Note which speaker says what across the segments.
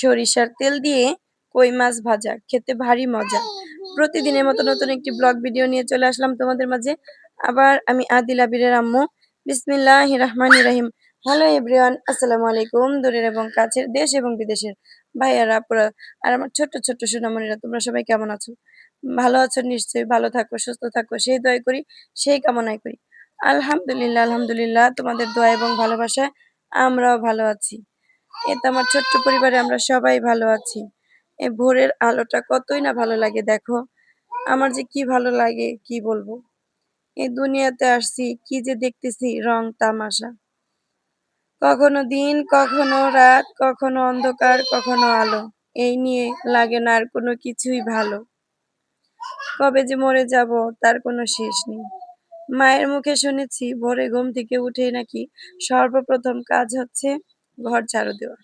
Speaker 1: সরিষার তেল দিয়ে কই মাছ ভাজা, খেতে ভারী মজা। প্রতিদিনের মতো নতুন একটি ব্লগ ভিডিও নিয়ে চলে আসলাম তোমাদের মাঝে। আবার আমি আদিল আবিরের আম্মু। বিসমিল্লাহ রহমান রাহিম। হ্যালো এভরিওয়ান, আসসালামু আলাইকুম। দূরের এবং কাছের দেশ এবং বিদেশের ভাইয়ারা পুরা আর আমার ছোট্ট ছোট্ট সোনামণিরা, তোমরা সবাই কেমন আছো? ভালো আছো নিশ্চয়ই, ভালো থাকো, সুস্থ থাকো, সেই দোয়াই করি, সেই কামনাই করি। আলহামদুলিল্লাহ আলহামদুলিল্লাহ, তোমাদের দোয়া এবং ভালোবাসায় আমরাও ভালো আছি। এতে আমার ছোট্ট পরিবারে আমরা সবাই ভালো আছি। এই ভোরের আলোটা কতই না ভালো লাগে দেখো। আমার যে কি ভালো লাগে, কি বলব? এই দুনিয়াতে আসছি, কি যে দেখতেছি, রং, তামাশা। কখনো দিন, কখনো রাত, কখনো অন্ধকার, কখনো আলো। এই নিয়ে লাগে না আর কোনো কিছুই ভালো। কবে যে মরে যাব, তার কোনো শেষ নেই। মায়ের মুখে শুনেছি, ভোরে ঘুম থেকে উঠে নাকি সর্বপ্রথম কাজ হচ্ছে ঘর ঝাড়ু দেওয়া।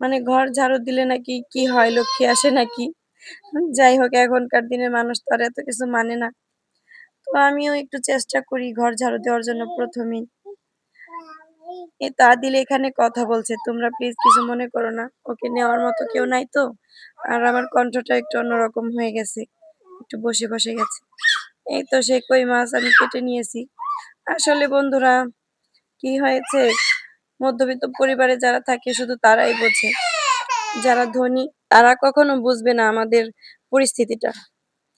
Speaker 1: মানে ঘর ঝাড়ু দিলে নাকি কি হয়, লক্ষ্মী আসে নাকি? যাই হোক, এখনকার দিনের মানুষ তো আর এত কিছু মানে না। তো আমিও একটু চেষ্টা করি ঘর ঝাড়ু দেওয়ার জন্য প্রথমেই এ তা দিলে এখানে কথা বলছে। তোমরা প্লিজ কিছু মনে করো না। ওকে নেওয়ার মতো কেউ নাই তো? আর আমার কণ্ঠটা একটু অন্যরকম হয়ে গেছে। একটু বসে বসে গেছে। এই তো সেই কই মাছ আমি কেটে নিয়েছি। আসলে বন্ধুরা, কি হয়েছে? মধ্যবিত্ত পরিবারে যারা থাকে, শুধু তারাই বোঝে। যারা ধনী, তারা কখনো বুঝবে না আমাদের পরিস্থিতিটা।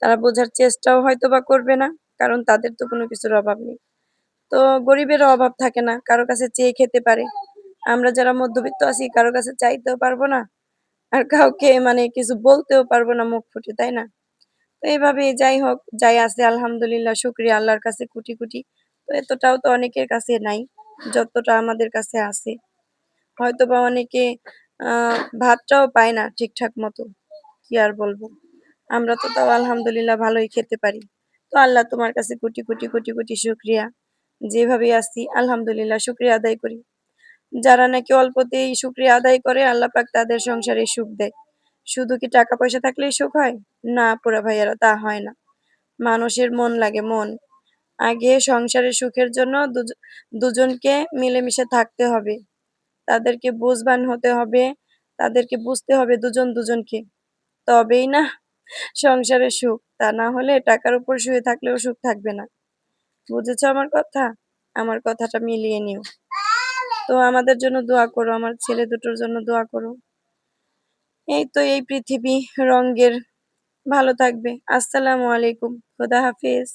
Speaker 1: তারা বোঝার চেষ্টাও হয়তো বা করবে না, কারণ তাদের তো কোনো কিছুর অভাব নেই। তো গরিবের অভাব থাকে না, কারও কাছে চেয়ে খেতে পারে। আমরা যারা মধ্যবিত্ত আছি, কারও কাছে চাইতেও পারব না, আর কাউকে মানে কিছু বলতেও পারব না মুখ ফুটে, তাই না? তো এইভাবে যাই হোক, যাই আছে, আলহামদুলিল্লাহ, শুক্রিয়া আল্লাহর কাছে কুটি কুটি। তো এতটাও তো অনেকের কাছে নাই। যতটা আমাদের কাছে আছে। হয়তো বা অনেকে ভাতটাও পায় না ঠিকঠাক মতো। কি আর বলব? আমরা তো তাও আলহামদুলিল্লাহ ভালোই খেতে পারি। তো আল্লাহ তোমার কাছে কোটি কোটি কোটি কোটি শুক্রিয়া। যেভাবে আসছি আলহামদুলিল্লাহ শুক্রিয়া আদায় করি। যারা নাকি অল্পতেই শুক্রিয়া আদায় করে, আল্লাহ পাক তাদের সংসারে সুখ দেয়। শুধু কি টাকা পয়সা থাকলেই সুখ হয়? না পুরা ভাইয়ারা, তা হয় না। মানুষের মন লাগে মন। আগে সংসারের সুখের জন্য দুজনকে মিলেমিশে থাকতে হবে। তাদেরকে বুঝবান হতে হবে, তাদেরকে বুঝতে হবে দুজন দুজনকে। তবেই না সংসারের সুখ, তা না হলে টাকার উপর শুয়ে থাকলেও সুখ থাকবে না। বুঝেছ আমার কথা? আমার কথাটা মিলিয়ে নিও। তো আমাদের জন্য দোয়া করো, আমার ছেলে দুটোর জন্য দোয়া করো। এই তো এই পৃথিবী রঙ্গের ভালো থাকবে। আসসালামু আলাইকুম। খুদা হাফিজ।